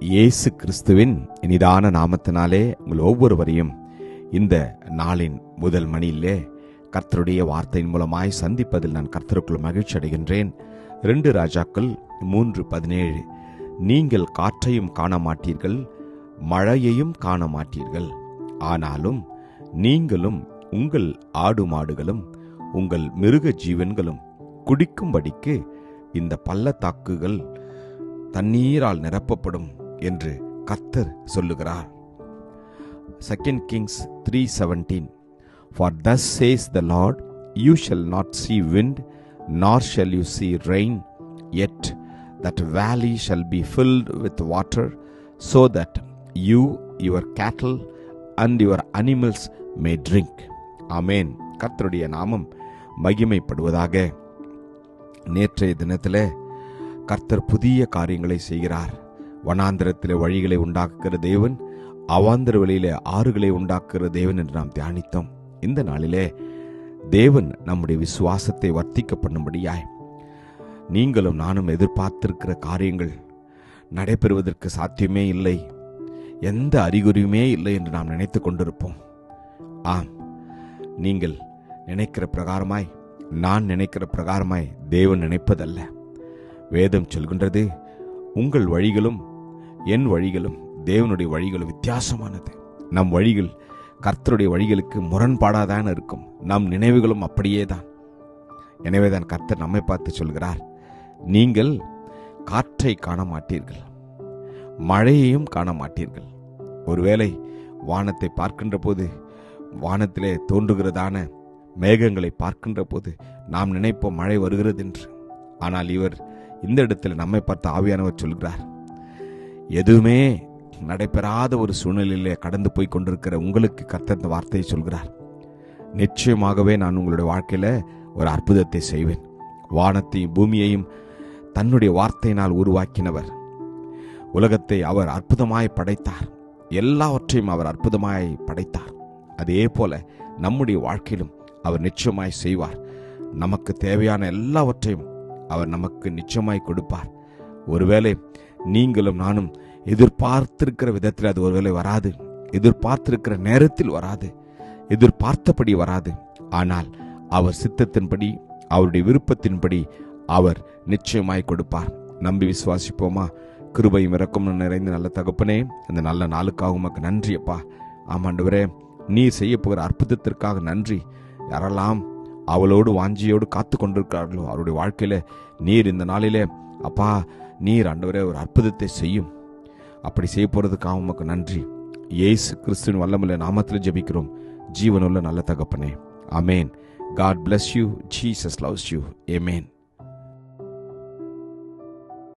இயேசு கிறிஸ்துவின் இனிதான நாமத்தினாலே உங்கள் ஒவ்வொருவரையும் இந்த நாளின் முதல் மணியிலே கர்த்தருடைய வார்த்தையின் மூலமாய் சந்திப்பதில் நான் கர்த்தருக்குள் மகிழ்ச்சி அடைகின்றேன். ரெண்டு ராஜாக்கள் மூன்று பதினேழு. நீங்கள் காற்றையும் காண மாட்டீர்கள் மழையையும் காண மாட்டீர்கள் ஆனாலும் நீங்களும் உங்கள் ஆடு மாடுகளும் உங்கள் மிருக ஜீவன்களும் குடிக்கும்படிக்கு இந்த பள்ளத்தாக்குகள் தண்ணீரால் நிரப்பப்படும். என்று கர்த்தர் சொல்லுகிறார் second kings three seventeen for thus says the lord you shall not see wind nor shall you see rain yet that valley shall be filled with water so that you your cattle and your animals may drink ஆமேன் கர்த்தருடைய நாமம் மகிமைப்படுவதாக நேற்றைய தினத்தில் கர்த்தர் புதிய காரியங்களை செய்கிறார் வனாந்திரத்தில் வழிகளை உண்டாக்குகிற தேவன் அவாந்திர வழியிலே ஆறுகளை உண்டாக்குகிற தேவன் என்று நாம் தியானித்தோம். இந்த நாளிலே தேவன் நம்முடைய விசுவாசத்தை வர்த்திக்க பண்ணும்படியாய் நீங்களும் நானும் எதிர்பார்த்திருக்கிற காரியங்கள் நடைபெறுவதற்கு சாத்தியமே இல்லை. எந்த அறிகுறியுமே இல்லை என்று நாம் நினைத்து கொண்டிருப்போம். ஆம் நீங்கள் நினைக்கிற பிரகாரமாய் நான் நினைக்கிற பிரகாரமாய் தேவன் நினைப்பதல்ல. வேதம் சொல்கின்றது உங்கள் வழிகளும் என் வழிகளும் தேவனுடைய வழிகளும் வித்தியாசமானது. நம் வழிகள் கர்த்தருடைய வழிகளுக்கு முரண்பாடாதான் இருக்கும். நம் நினைவுகளும் அப்படியே தான் எனவே தான் கர்த்தர் நம்மை பார்த்து சொல்கிறார் நீங்கள் காற்றை காண மாட்டீர்கள் மழையையும் காண மாட்டீர்கள் ஒருவேளை வானத்தை பார்க்கின்ற போது வானத்திலே தோன்றுகிறதான மேகங்களை பார்க்கின்ற போது நாம் நினைப்போம் மழை வருகிறது என்று ஆனால் இவர் இந்த இடத்தில் நம்மை பார்த்து ஆவியானவர் சொல்கிறார் எதுவுமே நடைபெறாத ஒரு சூழ்நிலையிலே கடந்து போய் கொண்டிருக்கிற உங்களுக்கு கத்த இந்த வார்த்தையை சொல்கிறார். நிச்சயமாகவே நான் உங்களுடைய வாழ்க்கையில் ஒரு அற்புதத்தை செய்வேன். வானத்தையும் பூமியையும் தன்னுடைய வார்த்தையினால் உருவாக்கினவர். உலகத்தை அவர் அற்புதமாய் படைத்தார். எல்லாவற்றையும் அவர் அற்புதமாய் படைத்தார். அதே போல நம்முடைய வாழ்க்கையிலும் அவர் நிச்சயமாய் செய்வார். நமக்கு தேவையான எல்லாவற்றையும் அவர் நமக்கு நிச்சயமாய் கொடுப்பார். ஒருவேளை நீங்களும் நானும் எதிர்பார்த்திருக்கிற விதத்தில் அது ஒருவேளை வராது. எதிர்பார்த்திருக்கிற நேரத்தில் வராது. எதிர்பார்த்தபடி வராது. ஆனால் அவர் சித்தத்தின்படி அவருடைய விருப்பத்தின்படி அவர் நிச்சயமாய் கொடுப்பார். நம்பி விசுவாசிப்போமா? கிருபையும் இறக்கும் நிறைந்த நல்ல தகப்பனே இந்த நல்ல நாளுக்காக உமக்கு நன்றி அப்பா. ஆமாண்டவரே நீர் செய்ய போகிற அற்புதத்திற்காக நன்றி. யாரெல்லாம் அவளோடு வாஞ்சியோடு காத்து கொண்டிருக்கிறார்களோ அவருடைய வாழ்க்கையில நீர் இந்த நாளிலே அப்பா நீர் ஆண்டவரே ஒரு அற்புதத்தை செய்யும். அப்படி செய்ய போகிறதுக்காக உமக்கு நன்றி. ஏசு கிறிஸ்துவின் வல்லமுள்ள நாமத்தில் ஜெபிக்கிறோம். ஜீவனுள்ள நல்ல தகப்பனே. அமேன் God bless you Jesus loves you ஏமேன்